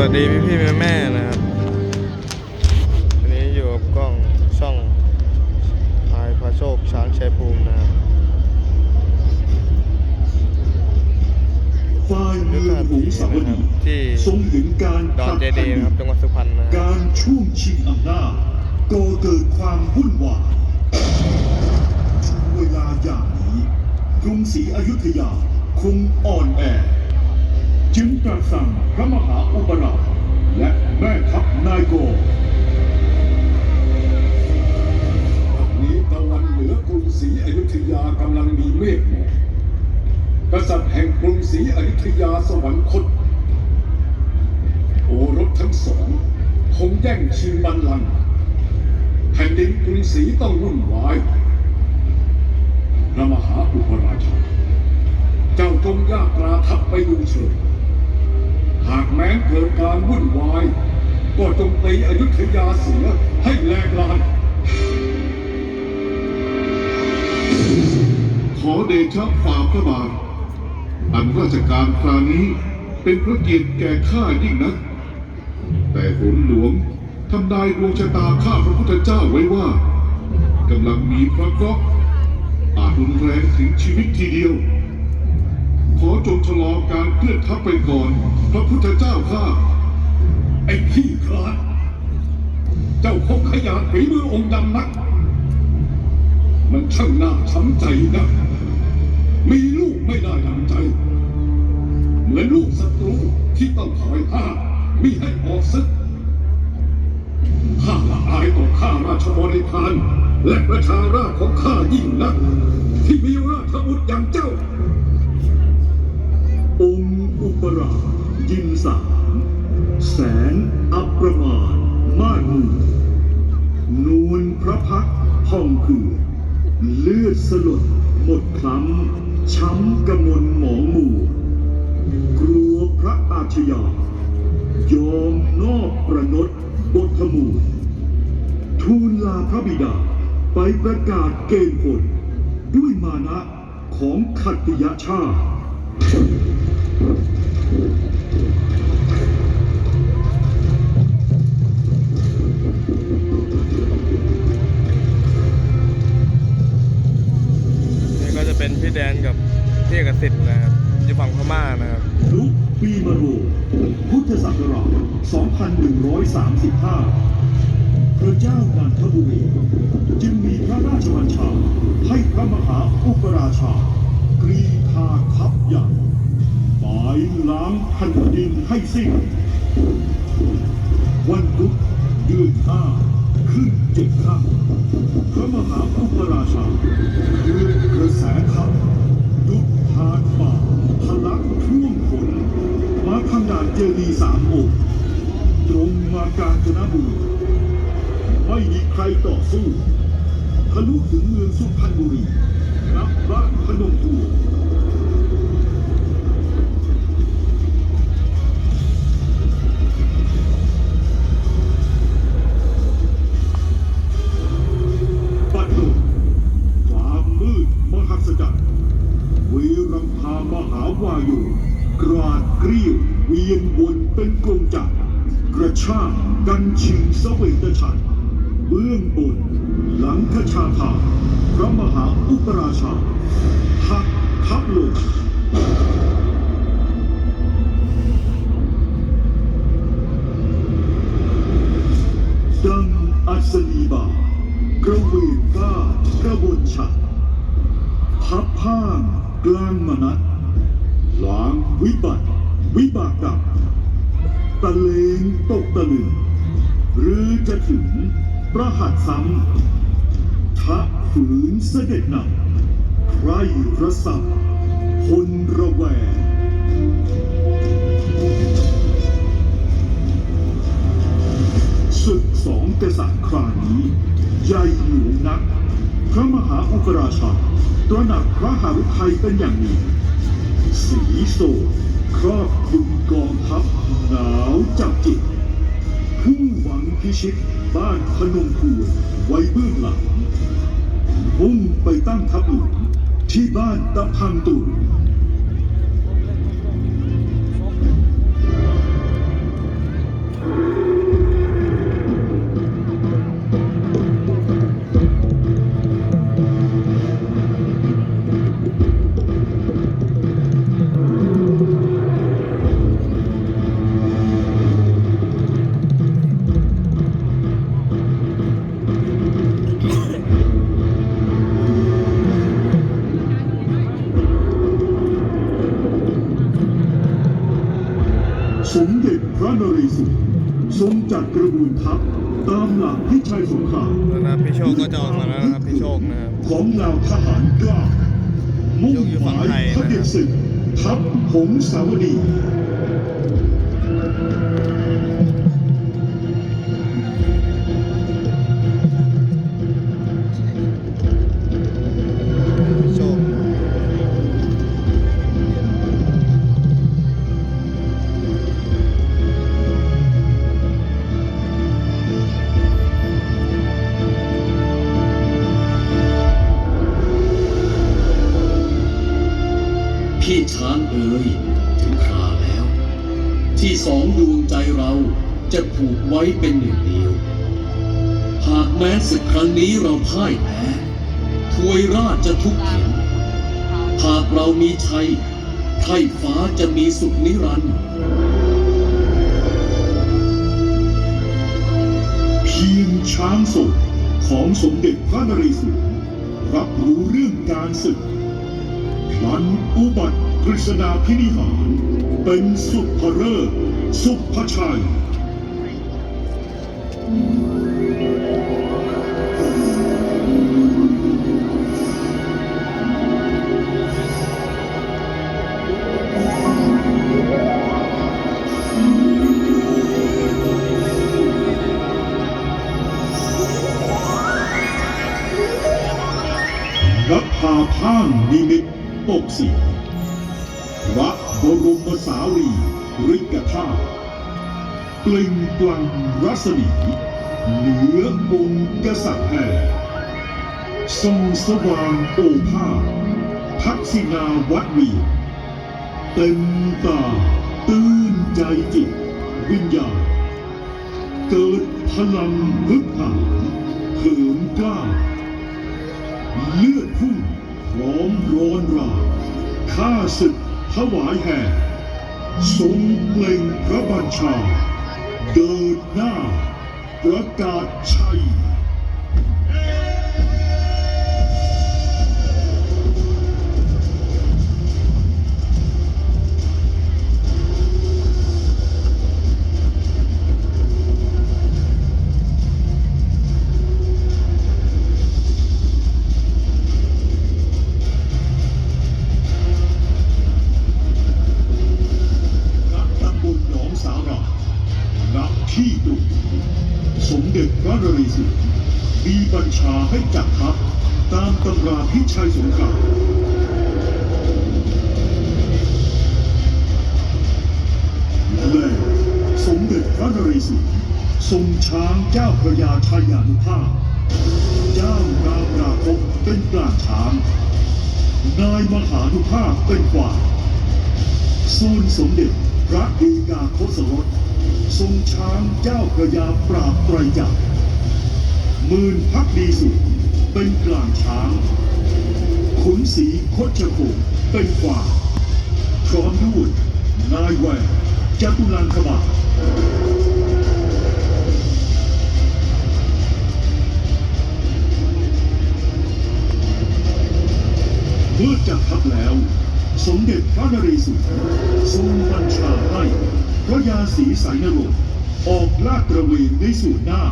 วัสดีพี่พี่แม่แม่ๆนะครับวันนี้อยู่กับกล้องช่องพายพระโชคช้างชัยภูมินะครับฝ่ายเมืองหงสาวดีที่ทรงเห็นการดอนเจผลักดีดัย์นะครับจังหวัดสุพรรณนะครับการช่วงชิงอำนาจก่อเกิดความวุ่นวายช่วงเวลาอย่างนี้กรุงศรีอยุธยาคงอ่อนแอ จึงตรัสสั่งพระมหาอุปราชและแม่ทัพนายโกนี้ตะวันเหนือกรุงศรีอยุธยากำลังมีเมฆหมอกกษัตริย์แห่งกรุงศรีอยุธยาสวรรคต โอรสทั้งสอง คงแย่งชิงบัลลังก์แผ่นดินกรุงศรีต้องวุ่นวายพระมหาอุปราชา เจ้าจงยากราทัพไปดูเถิด หากแม้เกิดการวุ่นวาย ก็จงตีอยุธยาเสียให้แหลกลานขอเดชะฝ่าพระบาท อันราชการคราวนี้เป็นพระเกียรติแก่ข้ายิ่งนัก แต่หนหลวงทำนายดวงชะตาข้าพระพุทธเจ้าไว้ว่ากำลังมีพระเคราะห์อาจรุนแรงถึงชีวิตทีเดียว ขอจงชะลอการเคลื่อนทัพไปก่อน พระพุทธเจ้าข้าไอ้ขี้คลาดเจ้าคงขยาดฝีมือองค์ดำนัก มันช่างน่าช้ำใจนะมีลูกไม่ได้ดังใจ เหมือนลูกศัตรูที่ต้องคอยห้ามมิให้ออกศึกข้าละอายต่อข้าราชบริพารและประชาราษฎร์ของข้ายิ่งนัก ที่มีราชบุตรอย่างเจ้า องค์อุปราชยินสามแสนอัปประมาณมากมือนวลพระพักตร์ผ่องเผือเลือดสลดหมดคล้ำช้ำกระมนหมองหมู่กลัวพระอาชญายอมนอบประนดบทธมูลทูลลาพระบิดาไปประกาศเกณฑ์ผลด้วยมานะของขัตติยชาติ นี่ก็จะเป็นพี่แดนกับพี่เอกสิทธิ์นะครับอยู่ฝั่งพม่านะครับลุกปีมะรงพุทธศักราช2135 พระเจ้านันทบุรี จึงมีพระราชบัญชาให้พระมหาอุปราชา ให้สิ้น วันพุธเดือนห้าขึ้นเจ็ดค่ำพระมหาอุปราชาเดินกระแสทัพดุจทานป่าทะลักท่วมฝนมาทางด่านเจดีย์สามองค์ตรงมากาญจนบุรีไม่มีใครต่อสู้ทะลุถึงเมืองสุพรรณบุรีรับบ้านพนมทว วเวียนวนเป็นกงจักรกระชากกันชิงเสวยตฉันเบื้องบนหลังคชาทาพระมหาอุปราชาหักทับลงดังอัศนีบากระเวกก้ากระบนฉัดพับผ้างกลางมนัดล้างวิบัติ วิบากดับตะเลงตกตะลึงหรือจะถึงประหัตซ้ำทะฝืนเสด็จหนักใครระสับคนระแวงศึกสองกษัตริย์ครานี้ใหญ่หลวงนัก พระมหาอุปราชาตระหนักพระหฤทัยเป็นอย่างนี้ สีโศก ครอบคลุมกองทัพหนาวจับจิตผู้หวังพิชิตบ้านพนมพวนไว้เบื้องหลังมุ่งไปตั้งทัพหลวงที่บ้านตะพังตุน ของเหล่าทหารกล้ามุ่งหมายพระเดชศึกทัพหงสาวดี ที่สองดวงใจเราจะผูกไว้เป็นหนึ่งเดียว หากแม้ศึกครั้งนี้เราพ่ายแพ้ทวยราชจะทุกข์เข็นหากเรามีชัยไทยฟ้าจะมีสุขนิรันดร์เพียงช้างศกของสมเด็จพระนเรศวรรับรู้เรื่องการศึกพลันอุบัติ กฤษดาพินิหาร เป็นสุภเริศสุภชัย รัศมี เหนือองค์กษัตริย์แห่ส่องสว่างโอภาสทักษิณาวัดวีเต็มตาตื่นใจจิต วิญญาณ เกิดพลังพึกหาเหิมกล้า เลือดพุ่งพร้อมร้อนราข้าศึกถวายแห่ทรงเปล่งพระบัญชา เดินหน้าประกาศชัย พิชัยสงครามและสมเด็จพระนเรศวรทรงช้างเจ้าพระยาชัยานุภาพ เจ้ารามราคบเป็นกลางช้าง นายมหานุภาพเป็นกว่าส่วนสมเด็จพระดีกาทศรถทรงช้างเจ้าพระยาปราบไตรยักษ์มื่นพักดีสุดเป็นกลางช้าง ขุนศรีคชโคงเป็นกวาพร้อมด้วยนายแหวงจตุลังคบาเมื่อจัดทัพแล้ว สมเด็จพระนเรศวรทรงบัญชาให้พระยาศรีสายนรงออกลาดตระเวนในส่วนหน้า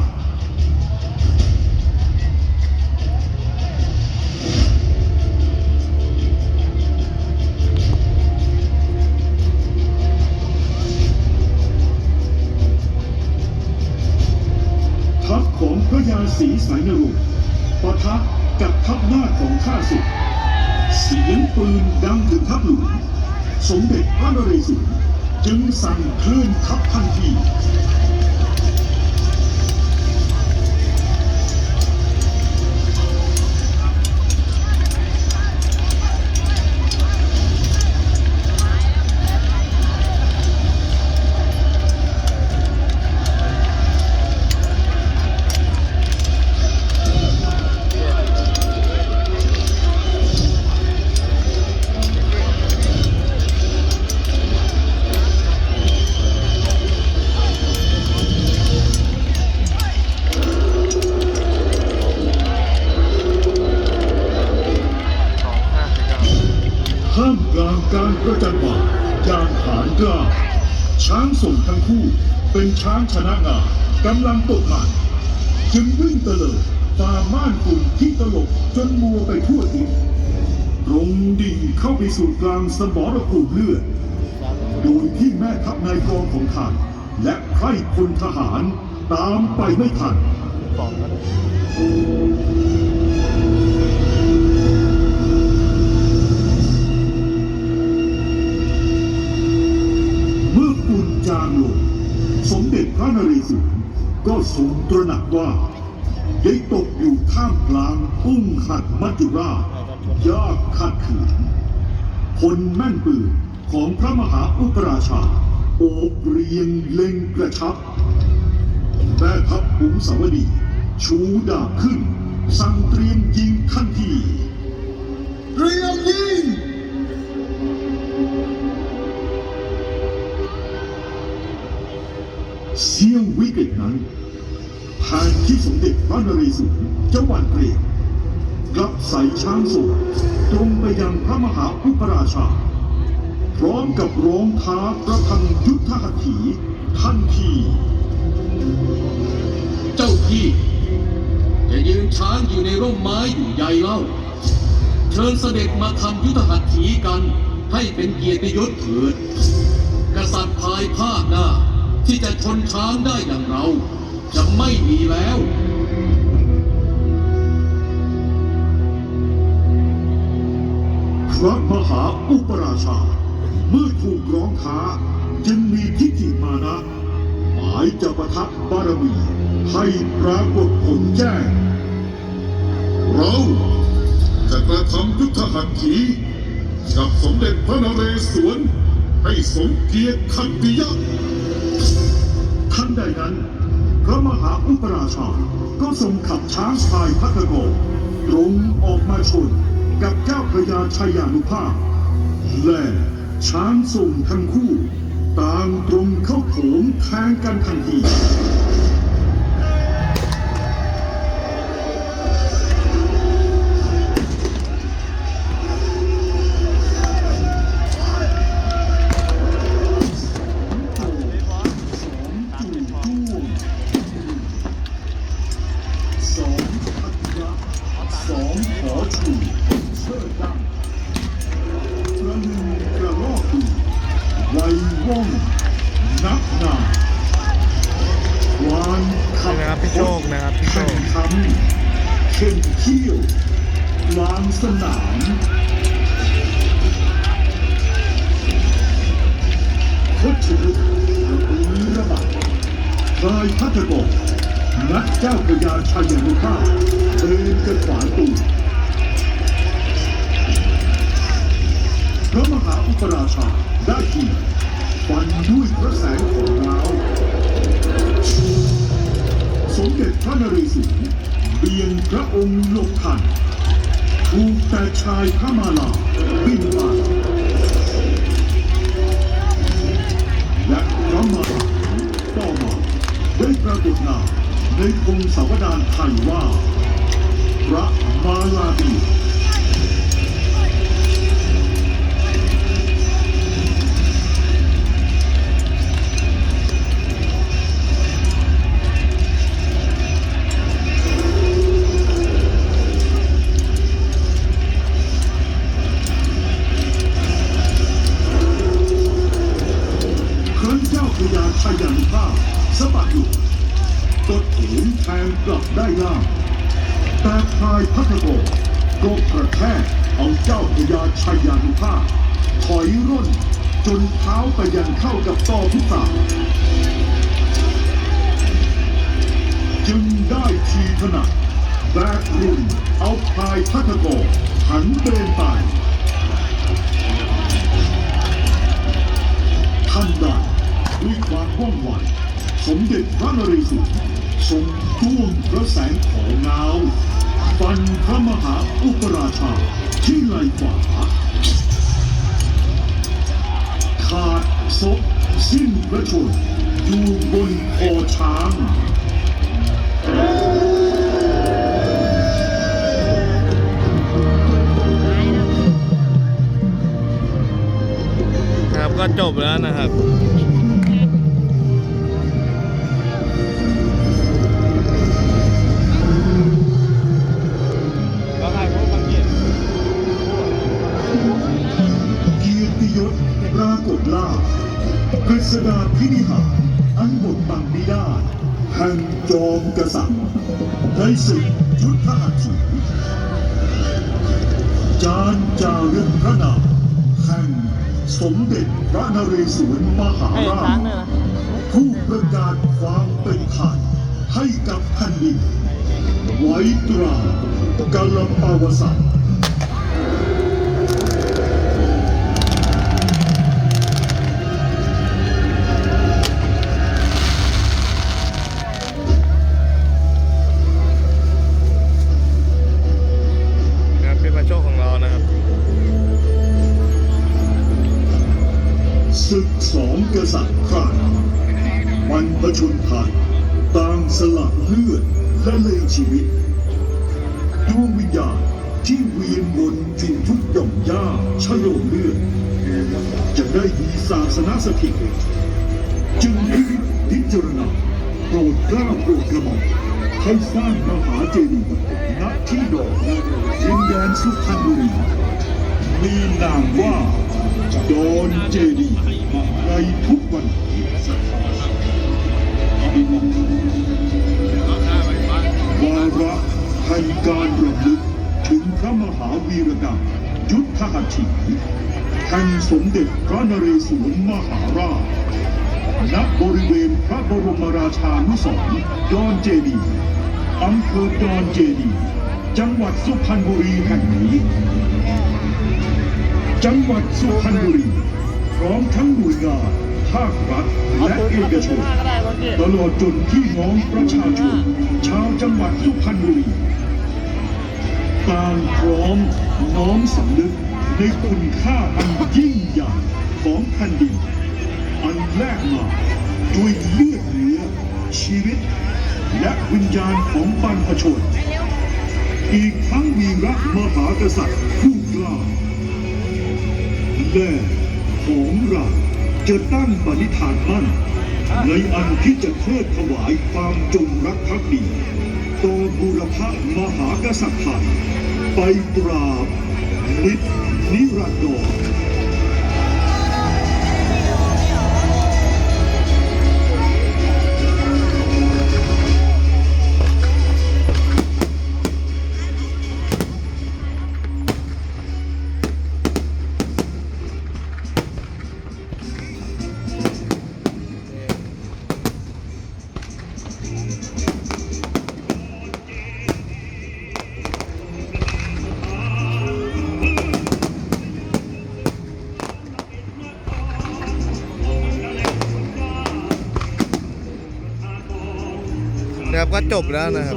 จึงสั่งคลื่นทับทันทีางชนะงากำลังตกมันจึงวิ่งเตลิดฝ่าม่านฝุ่นที่ตลบจนมัวไปทั่วทิศตรงดิ่งเข้าไปสู่กลางสมรภูมิเลือด โดยที่แม่ทัพนายกองของท่านและไพร่พลทหารตามไปไม่ทัน สมเด็จพระนเรศวรก็ทรงตระหนักว่าได้ตกอยู่ท่ามกลางอุ้งหัดมัจจุราชยากขัดขืนพลแม่นปืนของพระมหาอุปราชา โอบเรียงเล็งกระชับแม่ทัพขุมสาวดี ชูดาบขึ้น สั่งเตรียมยิงทันที เตรียมยิง เสี้ยววิกฤตนั้นผ่านที่สมเด็จพระนเรศวรจะหวั่นเกรงกลับใส่ช้างส่งตรงไปยังพระมหาอุปราชา พร้อมกับร้องท้าประทังยุทธหัตถีทันที เจ้าพี่จะยืนช้างอยู่ในร่มไม้อยู่ใหญ่เล่า เชิญเสด็จมาทำยุทธหัตถีกันให้เป็นเกียรติยศเถิดกษัตริย์ภายภาคหน้า ที่จะชนช้างได้อย่างเรา จะไม่มีแล้วพระมหาอุปราชา เมื่อถูกร้องท้าจึงมีทิฏฐิมานะ หมายจะประทับบารมี ให้ปรากฏผลแจ้ง เราจะกระทำยุทธหัตถีกับสมเด็จพระนเรศวรให้สมเกียรติขัตติยะ นั้น พระมหาอุปราชาก็ทรงขับช้างพายพัทโกตรงออกมาชนกับเจ้าพระยาชายานุภาพ และช้างส่งทั้งคู่ ต่างตรงเข้าโถงแทงกันทันที ขอชูเประหนึ่งกระลอกดูไวว่องนักหนาควานขับนะครับพี่โชคนะครับพี่โชแข่คงขันเข่งเขี้ยวลางสนามพชรุกวีระบาดพลายพัทกรนักเจ้าพระยาชัยนุภาพเดินกระขวานตู มหาอุปราชาได้ทีฟันด้วยพระแสงของเราสมเด็จพระนเรศวรเบียงพระองค์หลบทันถูกแต่ชายพระมาลาบินผ่าและพระมาลาต่อมาได้ปรากฏนามในพงศาวดารไทยว่า พระมาลาบี แต่พายพัทโกก็กระแทกเอาเจ้าพระยาชัยานุภาพ ถอยร่นจนเท้าไปยันเข้ากับต่อพิษาจึงได้ทีถนัดแบกรุนเอาพายพัทโกหันเบนไปท่านใดด้วยความว่องไวสมเด็จพระนเรศวร ทรงจ้วงพระแสงของเงาฟันพระมหาอุปราชาที่ไหลขวาขาดศพสิ้นพระชนอยู่บนคอช้างครับก็จบแล้วนะครับ นิหารอันบทบังไม่ได้แห่งจอมกษัตริย์ในศึกยุทธหัตถีจานจารึกพระนามแห่งสมเด็จพระนเรศวรมหาให้ราช้างชด้วยนะผู้ประกาศความเป็นไทยให้กับแผ่นดินไว้ตราบกาลปาวสา และเลงชีวิตดวงวิญญาณที่เวียนวนอยู่ทุกหย่อมย่าชโลมเลือดจะได้มีศาสนาสถิตจึงพิพิจารณาโปรดกล้าโปรดกระหม่อมให้สร้างมหาเจดีย์ณที่ดอกดินแดนสุพรรณบุรีมีนามว่าดอนเจดีย์ในทุกวัน วาระแห่งการรำลึกถึงพระมหาวีรกรรมยุทธหัตถีแห่งสมเด็จพระนเรศวรมหาราชณบริเวณพระบรมราชานุสรณ์ดอนเจดีย์อำเภอดอนเจดีย์จังหวัดสุพรรณบุรีแห่งนี้ จังหวัดสุพรรณบุรี พร้อมทั้งหน่วยงาน ภาครัฐและเอกชนก็ได้บางทีตลอดจนพี่น้องประชาชน ชาวจังหวัดสุพรรณบุรีต่างพร้อมน้อมสำนึกในคุณค่าอันยิ่งใหญ่ของแผ่นดิน อันแลกมาด้วยเลือดเนื้อชีวิต และวิญญาณของบรรพชน อีกทั้งวีระมหากษัตริย์ผู้กล้าและของเรา จะตั้งปณิธานมั่น ในอันที่จะเทิดถวายความจงรักภักดีต่อบุรพมหากษัตริย์ไทยไปตราบนิจนิรันดร นะครับก็จบแล้วนะครับ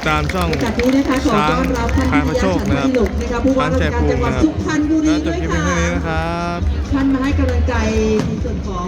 ติดตามช่องจากนี้นะคะขอต้อนรับท่านช้างพายพระโชคนะครับวิทยาสันติสุขนะคะผู้ว่าราชการจังหวัดสุพรรณบุรีแล้วจด้บวยคลิปเพียงค่ะเท่านี้นะครับท่านมาให้กำลังใจในส่วนของ